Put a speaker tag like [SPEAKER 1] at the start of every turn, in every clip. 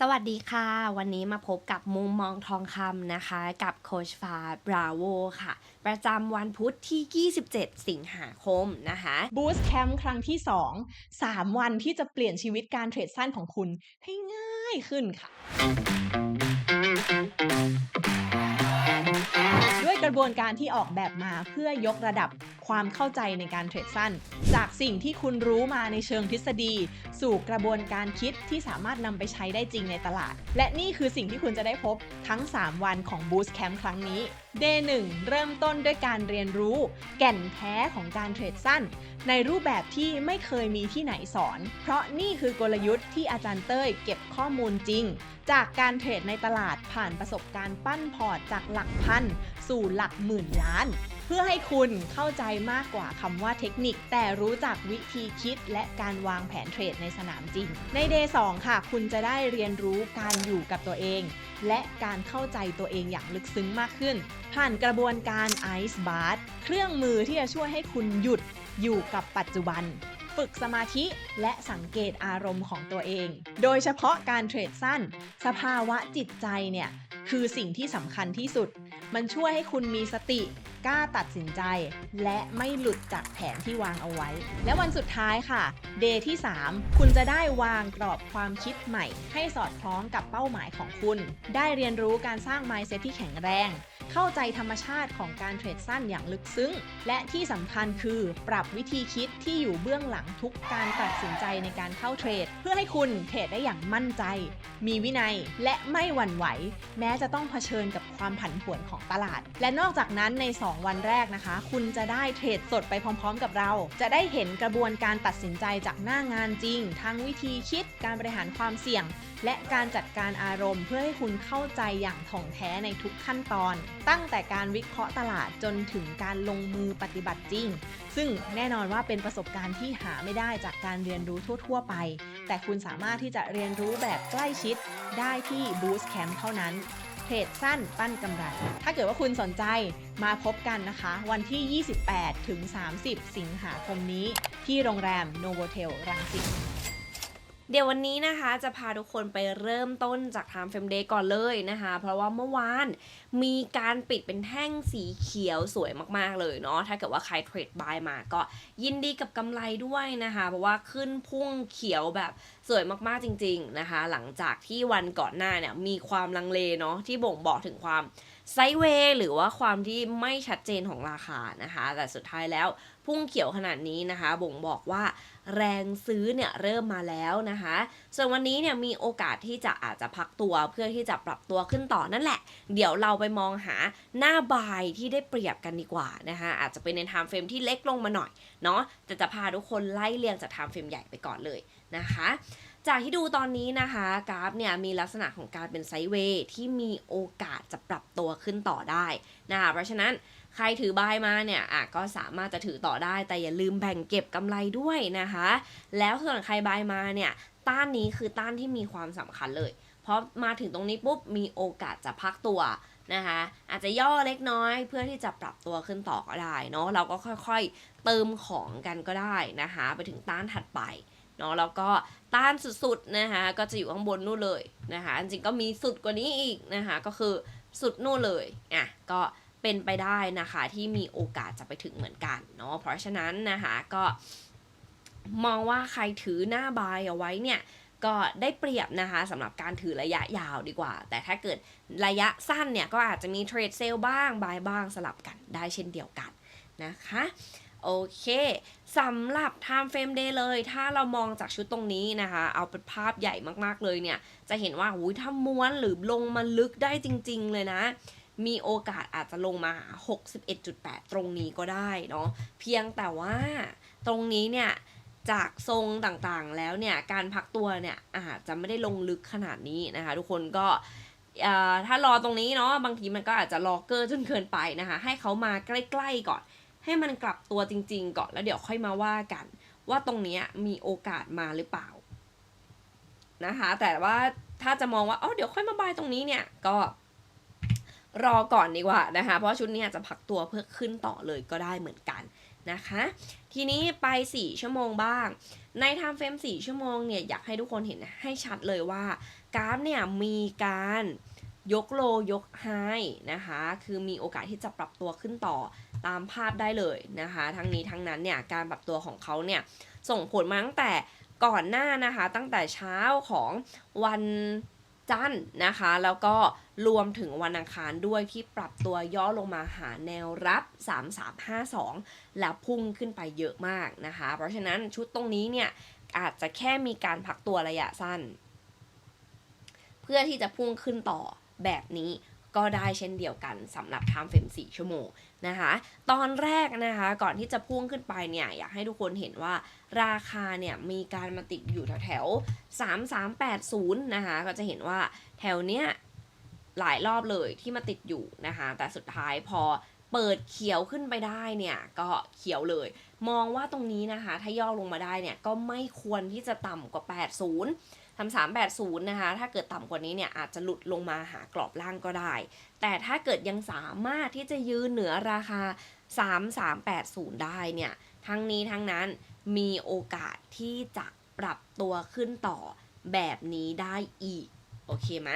[SPEAKER 1] สวัสดีค่ะ วันนี้มาพบกับมุมมองทองคำนะคะ กับโคชฟ้าบราโวค่ะ ประจำวันพุธที่ 27 สิงหาคมนะคะ
[SPEAKER 2] บูสต์แคมป์ครั้งที่ 2 3 วันที่จะเปลี่ยนชีวิตการเทรดสั้นของคุณให้ง่ายขึ้นค่ะ ด้วยกระบวนการที่ออกแบบมาเพื่อยกระดับ ความเข้าใจในการเทรดสั้น จากสิ่งที่คุณรู้มาในเชิงทฤษฎี สู่กระบวนการคิดที่สามารถนำไปใช้ได้จริงในตลาด และนี่คือสิ่งที่คุณจะได้พบทั้ง 3 วันของ Boost Camp ครั้งนี้ Day 1เริ่มต้นด้วยการเรียนรู้ แก่นแท้ของการเทรดสั้น ในรูปแบบที่ไม่เคยมีที่ไหนสอน เพราะนี่คือกลยุทธ์ที่อาจารย์เต้ยเก็บข้อมูลจริง จากการเทรดในตลาดผ่านประสบการณ์ปั้นพอร์ตจากหลักพัน สู่หลักหมื่นล้าน เพื่อให้คุณเข้าใจมากกว่าคำว่าเทคนิค แต่รู้จักวิธีคิดและการวางแผนเทรดในสนามจริง ใน Day 2ค่ะ คุณจะได้เรียนรู้การอยู่กับตัวเอง และการเข้าใจตัวเองอย่างลึกซึ้งมากขึ้น ผ่านกระบวนการ Ice Bath เครื่องมือที่จะช่วยให้คุณหยุดอยู่กับปัจจุบันฝึกสมาธิและสังเกตอารมณ์ของตัวเอง โดยเฉพาะการเทรดสั้น สภาวะจิตใจเนี่ย คือสิ่งที่สำคัญที่สุด มันช่วยให้คุณมีสติ กล้าตัดสินใจ และไม่หลุดจากแผนที่วางเอาไว้ และวันสุดท้ายค่ะ เดย์ที่ 3 คุณจะได้วางกรอบความคิดใหม่ ให้สอดคล้องกับเป้าหมายของคุณ ได้เรียนรู้การสร้าง mindset ที่แข็งแรง เข้าใจธรรมชาติของการเทรดสั้นอย่างลึกซึ้ง และที่สำคัญคือปรับวิธีคิดที่อยู่เบื้องหลังทุกการตัดสินใจในการเข้าเทรด เพื่อให้คุณเทรดได้อย่างมั่นใจ มีวินัยและไม่หวั่นไหว แม้จะต้องเผชิญกับความผันผวนของตลาด และนอกจากนั้นใน 2 วันแรกนะคะ คุณจะได้เทรดสดไปพร้อม ๆ กับเรา จะได้เห็นกระบวนการตัดสินใจจากหน้างานจริง ทั้งวิธีคิดการบริหารความเสี่ยง และการจัดการอารมณ์ เพื่อให้คุณเข้าใจอย่างถ่องแท้ในทุกขั้นตอน ตั้งแต่การวิเคราะห์ตลาดจนถึงการลงมือปฏิบัติจริง ซึ่งแน่นอนว่าเป็นประสบการณ์ที่หาไม่ได้จากการเรียนรู้ทั่ว ๆ ไป แต่คุณสามารถที่จะเรียนรู้แบบใกล้ชิดได้ที่ Boost Camp เท่านั้นเทรดสั้นปั้นกำไร ถ้าเกิดว่าคุณสนใจมาพบกันนะคะ วันที่ 28 ถึง 30 สิงหาคมนี้ ที่โรงแรม Novotel รังสิต
[SPEAKER 1] เดี๋ยววันนี้นะคะจะพาทุกคนไปเริ่มต้นจาก Time Frame Day ก่อนเลยนะคะ เพราะว่าเมื่อวานมีการปิดเป็นแท่งสีเขียวสวยมากๆเลยเนาะถ้าเกิดว่าใครเทรดบายมาก็ยินดีกับกำไรด้วยนะคะ เพราะว่าขึ้นพุ่งเขียวแบบสวยมากๆจริง ๆนะคะ หลังจากที่วันก่อนหน้าเนี่ยมีความลังเลเนาะที่บ่งบอกถึงความไซเวย์หรือว่าความที่ไม่ชัดเจนของราคานะคะ แต่สุดท้ายแล้วพุ่งเขียวขนาดนี้นะคะ บ่งบอกว่า แรงซื้อเนี่ยเริ่มมาแล้วนะคะ ส่วนวันนี้เนี่ยมีโอกาสที่จะอาจจะพักตัวเพื่อที่จะปรับตัวขึ้นต่อนั่นแหละ เดี๋ยวเราไปมองหาหน้าบายที่ได้เปรียบกันดีกว่านะคะอาจจะเป็นในไทม์เฟรมที่เล็กลงมาหน่อยเนาะแต่จะพาทุกคนไล่เรียงจากไทม์เฟรมใหญ่ไปก่อนเลยนะคะจากที่ดูตอนนี้นะคะกราฟเนี่ยมีลักษณะของการเป็นไซด์เวย์ที่มีโอกาสจะปรับตัวขึ้นต่อได้นะคะเพราะฉะนั้น ใครถือบายมาเนี่ยอะก็สามารถจะถือต่อได้ แต่อย่าลืมแบ่งเก็บกำไรด้วยนะคะ แล้วส่วนใครบายมาเนี่ยต้านนี้คือต้านที่มีความสำคัญเลย เพราะมาถึงตรงนี้ปุ๊บมีโอกาสจะพักตัวนะคะอาจจะย่อเล็กน้อยเพื่อที่จะปรับตัวขึ้นต่อก็ได้เนาะเราก็ค่อยๆเติมของกันก็ได้นะคะ ไปถึงต้านถัดไปเนาะแล้วก็ต้านสุดๆนะคะก็จะอยู่ข้างบนนู่นเลยนะคะจริงก็มีสุดกว่านี้อีกนะคะก็คือสุดนู่นเลยอะก็ เป็นไปได้นะคะที่มีโอกาสจะไปถึงเหมือนกันเนาะเพราะฉะนั้นนะคะก็มองว่าใครถือหน้าบายเอาไว้เนี่ยก็ได้เปรียบนะคะสำหรับการถือระยะยาวดีกว่า แต่ถ้าเกิดระยะสั้นเนี่ยก็อาจจะมีเทรดเซลบ้างบายบ้างสลับกันได้เช่นเดียวกันนะคะโอเคสำหรับ time frame day เลย ถ้าเรามองจากชุดตรงนี้นะคะ เอาเป็นภาพใหญ่มากๆเลยเนี่ย จะเห็นว่าหูยถ้าม้วนหรือลงมาลึกได้จริง ๆ เลยนะ มีโอกาสอาจจะลงมา 61.8 ตรงนี้ก็ได้เนาะเพียงแต่ว่าตรงนี้เนี่ยจากทรงต่างๆแล้วเนี่ยการพักตัวเนี่ยอาจจะไม่ได้ลงลึกขนาดนี้นะคะ ทุกคนก็ถ้ารอตรงนี้เนาะบางทีมันก็อาจจะรอเกอร์จนเกินไปนะคะ ให้เขามาใกล้ๆก่อน ให้มันกลับตัวจริง ๆ ก่อนแล้วเดี๋ยวค่อยมาว่ากัน ว่าตรงนี้มีโอกาสมาหรือเปล่านะคะ แต่ว่าถ้าจะมองว่าอ๋อเดี๋ยวค่อยมาบายตรงนี้เนี่ยก็ รอก่อนดีกว่านะคะ เพราะชุดนี้อาจจะพักตัวเพื่อขึ้นต่อเลยก็ได้เหมือนกันนะคะ ทีนี้ไป 4 ชั่วโมงบ้าง ใน time frame 4ชั่วโมงเนี่ยอยากให้ทุกคนเห็นให้ชัดเลยว่ากราฟเนี่ยมีการยกโลยกไฮนะคะ คือมีโอกาสที่จะปรับตัวขึ้นต่อตามภาพได้เลยนะคะ ทั้งนี้ทั้งนั้นเนี่ยการปรับตัวของเขาเนี่ยส่งผลมาตั้งแต่ก่อนหน้านะคะ ตั้งแต่เช้าของวัน จันทร์นะคะ แล้วก็รวมถึงวันอังคารด้วยที่ปรับตัวย่อลงมาหาแนวรับ 3352 แล้วพุ่งขึ้นไปเยอะมากนะคะ เพราะฉะนั้นชุดตรงนี้เนี่ยอาจจะแค่มีการพักตัวระยะสั้น เพื่อที่จะพุ่งขึ้นต่อแบบนี้ ก็ได้เช่นเดียวกันสำหรับ time frame 4 ชั่วโมงนะคะ ตอนแรกนะคะก่อนที่จะพุ่งขึ้นไปเนี่ยอยากให้ทุกคนเห็นว่าราคาเนี่ยมีการมาติดอยู่แถวแถวๆ3380 นะคะก็จะเห็นว่าแถวเนี้ยหลายรอบเลยที่มาติดอยู่นะคะแต่สุดท้ายพอเปิดเขียวขึ้นไปได้เนี่ยก็เขียวเลย มองว่าตรงนี้นะคะถ้าย่อลงมาได้เนี่ยก็ไม่ควรที่จะต่ำกว่า 80 ทำ380นะคะ ถ้าเกิดต่ำกว่านี้เนี่ยอาจจะหลุดลงมาหากรอบล่างก็ได้ แต่ถ้าเกิดยังสามารถที่จะยืนเหนือราคา 3380 ได้เนี่ย ทั้งนี้ทั้งนั้นมีโอกาสที่จะปรับตัวขึ้นต่อแบบนี้ได้อีก โอเคไหม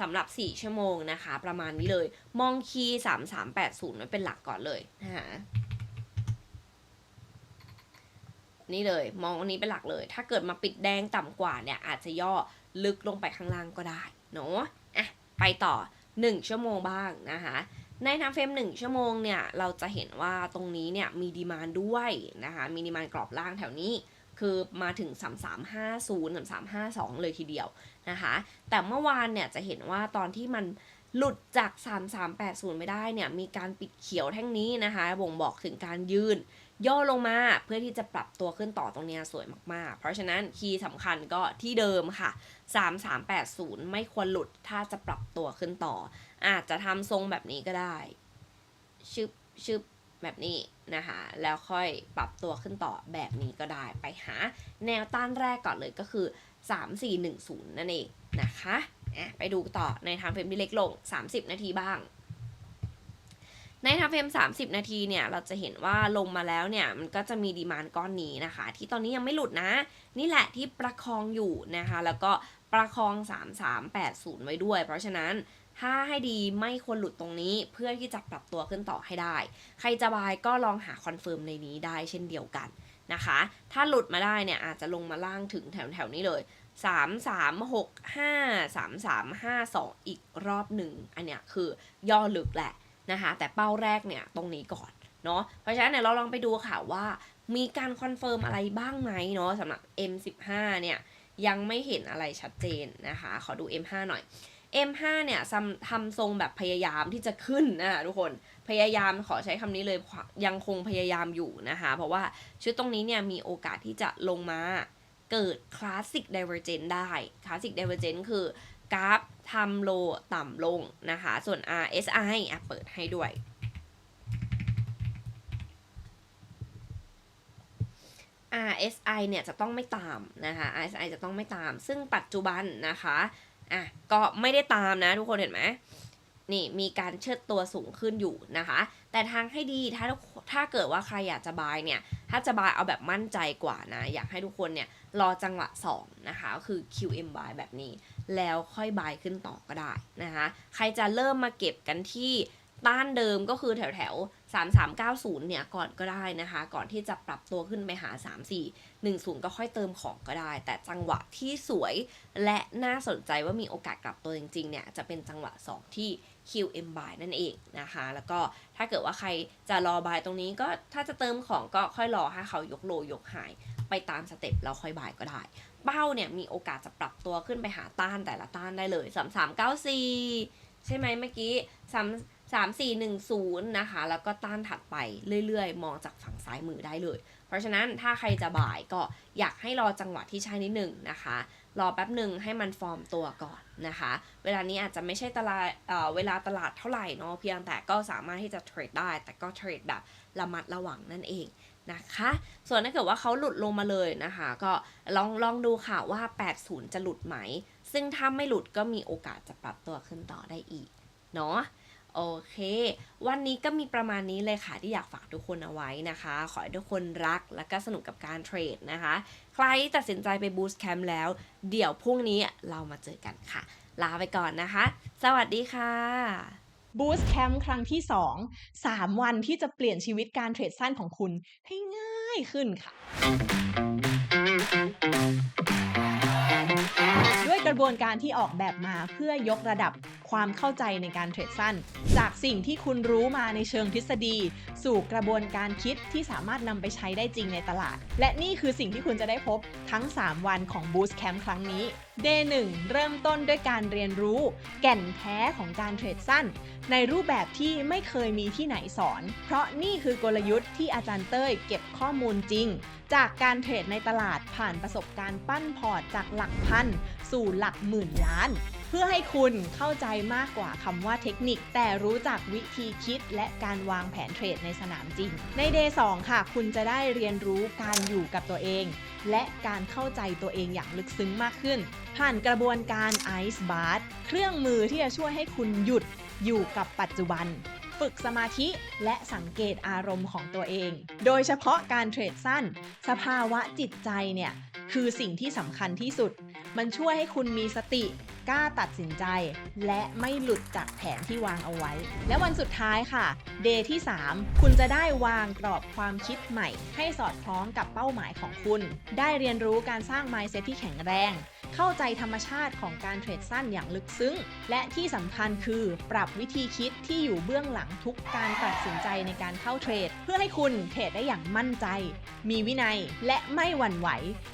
[SPEAKER 1] สำหรับ 4 ชั่วโมงนะคะ ประมาณนี้เลย มองคีย์3380ไว้เป็นหลักก่อนเลยนะคะ นี่เลย มองอันนี้เป็นหลักเลย ถ้าเกิดมาปิดแดงต่ำกว่าเนี่ยอาจจะย่อลึกลงไปข้างล่างก็ได้เนาะอะไปต่อ 1 ชั่วโมงบ้างนะคะในทางเฟรม1 ชั่วโมงเนี่ยเราจะเห็นว่าตรงนี้เนี่ยมีดีมานด้วยนะคะมีดีมานกรอบล่างแถวนี้คือมาถึง 3350 3352 เลยทีเดียวนะคะแต่เมื่อวานเนี่ยจะเห็นว่าตอนที่มันหลุดจาก 3380 ไม่ได้เนี่ยมีการปิดเขียวแท่งนี้นะคะบ่งบอกถึงการยืน ย่อลงมาเพื่อที่จะปรับตัวขึ้นต่อตรงนี้สวยมากๆ เพราะฉะนั้นคีย์สำคัญก็ที่เดิมค่ะ 3380 ไม่ควรหลุดถ้าจะปรับตัวขึ้นต่อ อาจจะทำทรงแบบนี้ก็ได้ ชึบชึบแบบนี้นะคะ แล้วค่อยปรับตัวขึ้นต่อแบบนี้ก็ได้ ไปหาแนวต้านแรกก่อนเลยก็คือ 3410 นั่นเองนะคะ ไปดูต่อในทม์เฟรมที่เล็กลง 30 นาทีบ้าง ในไทม์เฟรม30 นาทีเนี่ยเราจะเห็นว่าลงมาแล้วเนี่ยมันก็จะมีดีมานก้อนนี้นะคะ ที่ตอนนี้ยังไม่หลุดนะ นี่แหละที่ประคองอยู่นะคะ แล้วก็ประคอง 3380 ไว้ด้วย เพราะฉะนั้นถ้าให้ดีไม่ควรหลุดตรงนี้เพื่อที่จะปรับตัวขึ้นต่อให้ได้ ใครจะบายก็ลองหาคอนเฟิร์มในนี้ได้เช่นเดียวกันนะคะ ถ้าหลุดมาได้เนี่ยอาจจะลงมาล่างถึงแถวแถวๆนี้เลย 3 3 6 5 3 3 5 2 อีกรอบหนึ่ง อันเนี้ยคือย่อลึกแหละ นะคะแต่เป้าแรกเนี่ยตรงนี้ก่อนเนาะเพราะฉะนั้นเนี่ยเราลองไปดูค่ะว่ามีการคอนเฟิร์มอะไรบ้างไหมเนาะสำหรับ M15 เนี่ยยังไม่เห็นอะไรชัดเจนนะคะ ขอดู M5 หน่อย M5 เนี่ยทำทำทรงแบบพยายามที่จะขึ้นนะคะทุกคนพยายามขอใช้คำนี้เลยยังคงพยายามอยู่นะคะ เพราะว่าชุดตรงนี้เนี่ยมีโอกาสที่จะลงมาเกิดคลาสสิกไดเวอร์เจนได้คลาสสิกไดเวอร์เจนคือ กราฟทำโลต่ำลงนะคะ ส่วน RSI อะเปิดให้ด้วย RSI เนี่ยจะต้องไม่ตามนะคะ RSI จะต้องไม่ตาม ซึ่งปัจจุบันนะคะอะก็ไม่ได้ตามนะทุกคนเห็นไหมนี่มีการเชิดตัวสูงขึ้นอยู่นะคะ แต่ทางให้ดีถ้าถ้าเกิดว่าใครอยากจะบายเนี่ย ถ้าจะบายเอาแบบมั่นใจกว่านะ อยากให้ทุกคนเนี่ยรอจังหวะ 2 นะคะ ก็คือ QM buy แบบนี้ แล้วค่อยบายขึ้นต่อก็ได้นะคะใครจะเริ่มมาเก็บกันที่ต้านเดิมก็คือแถวแถว3390 เนี่ยก่อนก็ได้นะคะ ก่อนที่จะปรับตัวขึ้นไปหา 3410 ก็ค่อยเติมของก็ได้ แต่จังหวะที่สวยและน่าสนใจว่ามีโอกาสกลับตัวจริงๆ เนี่ย จะเป็นจังหวะ 2 ที่ QM buy นั่นเองนะคะ แล้วก็ถ้าเกิดว่าใครจะรอบายตรงนี้ก็ถ้าจะเติมของก็ค่อยรอให้เขายกโลยกหายไปตามสเต็ปแล้วค่อยบายก็ได้ เป้าเนี่ยมีโอกาสจะปรับตัวขึ้นไปหาต้านแต่ละต้านได้เลย3394ใช่ไหมเมื่อกี้3 3410นะคะ แล้วก็ต้านถัดไปเรื่อยๆ มองจากฝั่งซ้ายมือได้เลย เพราะฉะนั้นถ้าใครจะบ่ายก็อยากให้รอจังหวะที่ใช่นิดหนึ่งนะคะ รอแป๊บหนึ่งให้มันฟอร์มตัวก่อนนะคะ เวลานี้อาจจะไม่ใช่ตลาดเเวลาตลาดเท่าไหร่เนาะเพียงแต่ก็สามารถที่จะเทรดได้ แต่ก็เทรดแบบระมัดระวังนั่นเอง นะคะ ส่วนถ้าเกิดว่าเขาหลุดลงมาเลยนะคะ ก็ลองลองดูค่ะว่า 80 จะหลุดไหม ซึ่งถ้าไม่หลุดก็มีโอกาสจะปรับตัวขึ้นต่อได้อีก เนาะโอเค วันนี้ก็มีประมาณนี้เลยค่ะที่อยากฝากทุกคนเอาไว้นะคะ ขอให้ทุกคนรักและก็สนุกกับการเทรดนะคะ ใครตัดสินใจไปบูสต์แคมป์แล้ว เดี๋ยวพรุ่งนี้เรามาเจอกันค่ะ ลาไปก่อนนะคะ สวัสดีค่ะ
[SPEAKER 2] บูสต์แคมป์ครั้งที่ 2 3 วันที่จะเปลี่ยนชีวิตการเทรดสั้นของคุณให้ง่ายขึ้นค่ะ ด้วยกระบวนการที่ออกแบบมาเพื่อยกระดับความเข้าใจในการเทรดสั้น จากสิ่งที่คุณรู้มาในเชิงทฤษฎี สู่กระบวนการคิดที่สามารถนำไปใช้ได้จริงในตลาด และนี่คือสิ่งที่คุณจะได้พบทั้ง 3 วันของ Boost Camp ครั้งนี้ Day 1 เริ่มต้นด้วยการเรียนรู้ แก่นแท้ของการเทรดสั้น ในรูปแบบที่ไม่เคยมีที่ไหนสอน เพราะนี่คือกลยุทธ์ที่อาจารย์เต้ยเก็บข้อมูลจริง จากการเทรดในตลาดผ่านประสบการณ์ปั้นพอร์ตจากหลักพัน สู่หลักหมื่นล้าน เพื่อให้คุณเข้าใจมากกว่าคำว่าเทคนิค แต่รู้จักวิธีคิดและการวางแผนเทรดในสนามจริง ใน Day 2ค่ะ คุณจะได้เรียนรู้การอยู่กับตัวเอง และการเข้าใจตัวเองอย่างลึกซึ้งมากขึ้น ผ่านกระบวนการ Ice Bath เครื่องมือที่จะช่วยให้คุณหยุดอยู่กับปัจจุบันฝึกสมาธิและสังเกตอารมณ์ของตัวเอง โดยเฉพาะการเทรดสั้น สภาวะจิตใจเนี่ย คือสิ่งที่สำคัญที่สุด มันช่วยให้คุณมีสติ กล้าตัดสินใจ และไม่หลุดจากแผนที่วางเอาไว้ และวันสุดท้ายค่ะ เดย์ที่ 3 คุณจะได้วางกรอบความคิดใหม่ ให้สอดคล้องกับเป้าหมายของคุณ ได้เรียนรู้การสร้าง mindset ที่แข็งแรง เข้าใจธรรมชาติของการเทรดสั้นอย่างลึกซึ้ง และที่สำคัญคือปรับวิธีคิดที่อยู่เบื้องหลังทุกการตัดสินใจในการเข้าเทรด เพื่อให้คุณเทรดได้อย่างมั่นใจ มีวินัยและไม่หวั่นไหว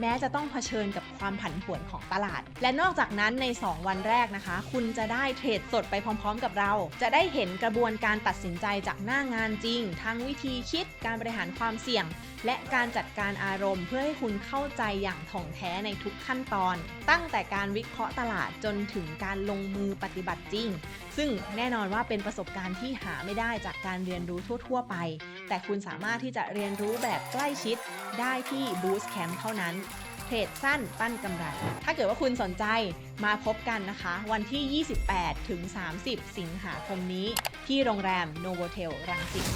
[SPEAKER 2] แม้จะต้องเผชิญกับความผันผวนของตลาด และนอกจากนั้นใน 2 วันแรกนะคะ คุณจะได้เทรดสดไปพร้อม ๆ กับเรา จะได้เห็นกระบวนการตัดสินใจจากหน้างานจริง ทั้งวิธีคิดการบริหารความเสี่ยง และการจัดการอารมณ์ เพื่อให้คุณเข้าใจอย่างถ่องแท้ในทุกขั้นตอน ตั้งแต่การวิเคราะห์ตลาดจนถึงการลงมือปฏิบัติจริง ซึ่งแน่นอนว่าเป็นประสบการณ์ที่หาไม่ได้จากการเรียนรู้ทั่ว ๆ ไป แต่คุณสามารถที่จะเรียนรู้แบบใกล้ชิดได้ที่ Boost Camp เท่านั้นเทรดสั้นปั้นกำไร ถ้าเกิดว่าคุณสนใจมาพบกันนะคะ วันที่ 28 ถึง 30 สิงหาคมนี้ ที่โรงแรม Novotel รังสิต